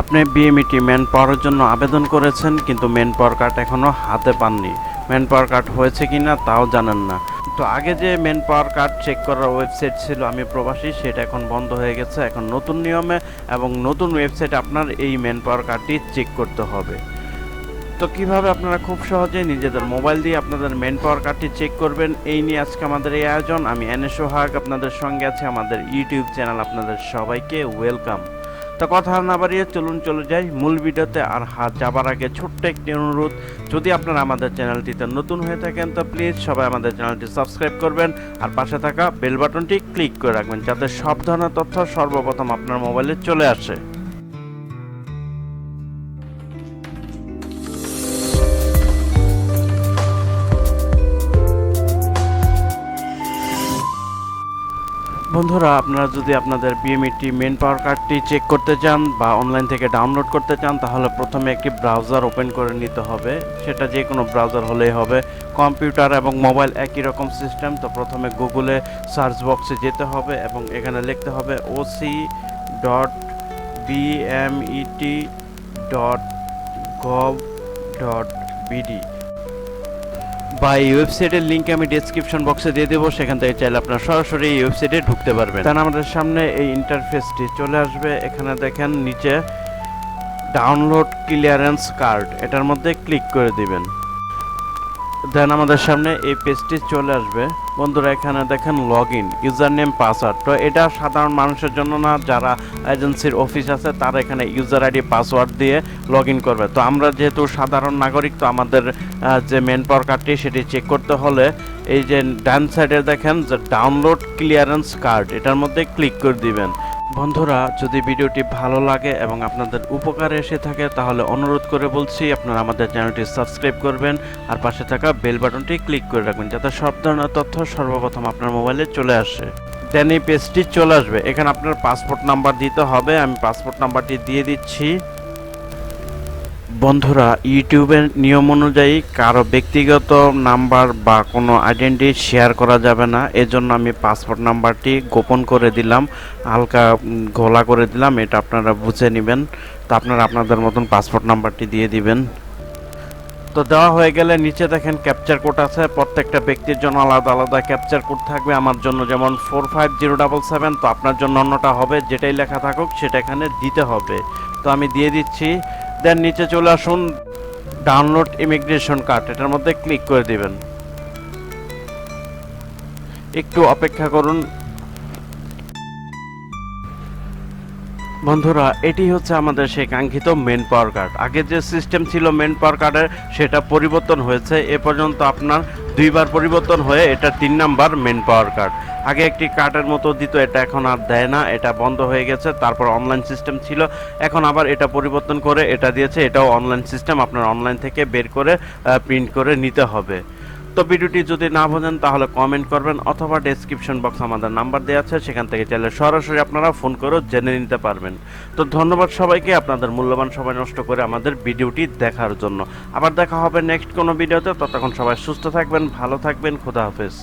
আপনি BMET man পাওয়ারের জন্য আবেদন করেছেন, কিন্তু ম্যান পাওয়ার কার্ড এখনও হাতে পাননি। ম্যান পাওয়ার কার্ড হয়েছে কি না তাও জানেন না। তো আগে যে ম্যান পাওয়ার কার্ড চেক করার ওয়েবসাইট ছিল, আমি প্রবাসী, সেটা এখন বন্ধ হয়ে গেছে। এখন নতুন নিয়মে এবং নতুন ওয়েবসাইট আপনার এই ম্যান পাওয়ার কার্ডটি চেক করতে হবে। তো কীভাবে আপনারা খুব সহজেই নিজেদের মোবাইল দিয়ে আপনাদের মেন পাওয়ার কার্ডটি চেক করবেন, এই নিয়ে আজকে আমাদের এই আয়োজন। আমি এনে সোহাগ, আপনাদের সঙ্গে আছে, আমাদের ইউটিউব চ্যানেল আপনাদের সবাইকে ওয়েলকাম তো কথা না বাড়িয়ে চলুন, চলে যাই মূল ভিডিওতে। আর হাত যাবার আগে ছোট্ট একটি অনুরোধ, যদি আপনারা আমাদের চ্যানেলটিতে নতুন হয়ে থাকেন, তো প্লিজ সবাই আমাদের চ্যানেলটি সাবস্ক্রাইব করবেন আর পাশে থাকা বেল বাটনটি ক্লিক করে রাখবেন, যাতে সব ধরনের তথ্য সর্বপ্রথম আপনার মোবাইলে চলে আসে। বন্ধুরা, আপনারা যদি আপনাদের বিএমইটি মেন পাওয়ার কার্ডটি চেক করতে চান বা অনলাইন থেকে ডাউনলোড করতে চান, তাহলে প্রথমে একটি ব্রাউজার ওপেন করে নিতে হবে। সেটা যে কোনো ব্রাউজার হলেই হবে। কম্পিউটার এবং মোবাইল একই রকম সিস্টেম তো প্রথমে গুগলে সার্চ বক্সে যেতে হবে এবং এখানে লিখতে হবে OC dot BMET dot gov dot BD বা এই ওয়েবসাইটের লিঙ্ক আমি ডেসক্রিপশন বক্সে দিয়ে দেবো, সেখান থেকে চাইলে আপনারা সরাসরি এই ওয়েবসাইটে ঢুকতে পারবেন। তাহলে আমাদের সামনে এই ইন্টারফেসটি চলে আসবে, এখানে দেখেন নিচে ডাউনলোড ক্লিয়ারেন্স কার্ড এটার মধ্যে ক্লিক করে দিবেন। দেন আমাদের সামনে এই পেজটি চলে আসবে। বন্ধুরা, এখানে দেখেন log in user name password তো এটা সাধারণ মানুষের জন্য না, যারা এজেন্সির অফিস আছে, তারা এখানে ইউজার আইডি পাসওয়ার্ড দিয়ে লগ ইন করবে। তো আমরা যেহেতু সাধারণ নাগরিক, তো আমাদের যে মেন পাওয়ার কার্ডটি সেটি চেক করতে হলে এই যে ডান সাইডে দেখেন যে ডাউনলোড ক্লিয়ারেন্স কার্ড এটার মধ্যে ক্লিক করে দিবেন। বন্ধুরা, যদি ভিডিওটি ভালো লাগে এবং আপনাদের উপকারে এসে থাকে, তাহলে অনুরোধ করে বলছি আপনারা আমাদের চ্যানেলটি সাবস্ক্রাইব করবেন আর পাশে থাকা বেল বাটনটি ক্লিক করে রাখবেন যাতে সব ধরনের তথ্য সর্বপ্রথম আপনার মোবাইলে চলে আসে। দেন এই পেজটি চলে আসবে। এখানে আপনার পাসপোর্ট নাম্বার দিতে হবে। আমি পাসপোর্ট নাম্বারটি দিয়ে দিচ্ছি। বন্ধুরা, ইউটিউবের নিয়ম অনুযায়ী কারও ব্যক্তিগত নাম্বার বা কোনো আইডেন্টি শেয়ার করা যাবে না। এজন্য আমি পাসপোর্ট নাম্বারটি গোপন করে দিলাম, হালকা ঘোলা করে দিলাম, এটা আপনারা বুঝে নেবেন। তো আপনারা আপনাদের মতন পাসপোর্ট নাম্বারটি দিয়ে দিবেন। তো দেওয়া হয়ে গেলে নিচে দেখেন ক্যাপচার কোড আছে, প্রত্যেকটা ব্যক্তির জন্য আলাদা আলাদা ক্যাপচার কোড থাকবে। আমার জন্য যেমন four five zero double seven, তো আপনার জন্য অন্যটা হবে, যেটাই লেখা থাকুক সেটা এখানে দিতে হবে। তো আমি দিয়ে দিচ্ছি দেন নিচে চলে আসুন ডাউনলোড ইমিগ্রেশন কার্ড এটার মধ্যে ক্লিক করে দিবেন। একটু অপেক্ষা করুন বন্ধুরা, এটি হচ্ছে আমাদের সেই কাঙ্ক্ষিত মেন পাওয়ার কার্ড আগে যে সিস্টেম ছিল মেন পাওয়ার কার্ডের সেটা পরিবর্তন হয়েছে। এ পর্যন্ত আপনার দুইবার পরিবর্তন হয়ে এটা তিন নাম্বার মেন পাওয়ার কার্ড আগে একটি কার্ডের মতো দিত, এটা এখন আর দেয় না, এটা বন্ধ হয়ে গেছে, তারপর অনলাইন সিস্টেম ছিল। এখন আবার এটা পরিবর্তন করে এটা দিয়েছে, এটাও অনলাইন সিস্টেম আপনার অনলাইন থেকে বের করে প্রিন্ট করে নিতে হবে। তো ভিডিওটি যদি না বোঝেন, তাহলে কমেন্ট করবেন অথবা ডেসক্রিপশন বক্স আমাদের নাম্বার দেওয়া আছে, সেখান থেকে চাইলে সরাসরি আপনারা ফোন করেও জেনে নিতে পারবেন। তো ধন্যবাদ সবাইকে, আপনাদের মূল্যবান সময় নষ্ট করে আমাদের ভিডিওটি দেখার জন্য। আবার দেখা হবে নেক্সট কোনো ভিডিওতে, ততক্ষণ সবাই সুস্থ থাকবেন, ভালো থাকবেন, খুদা হাফেজ।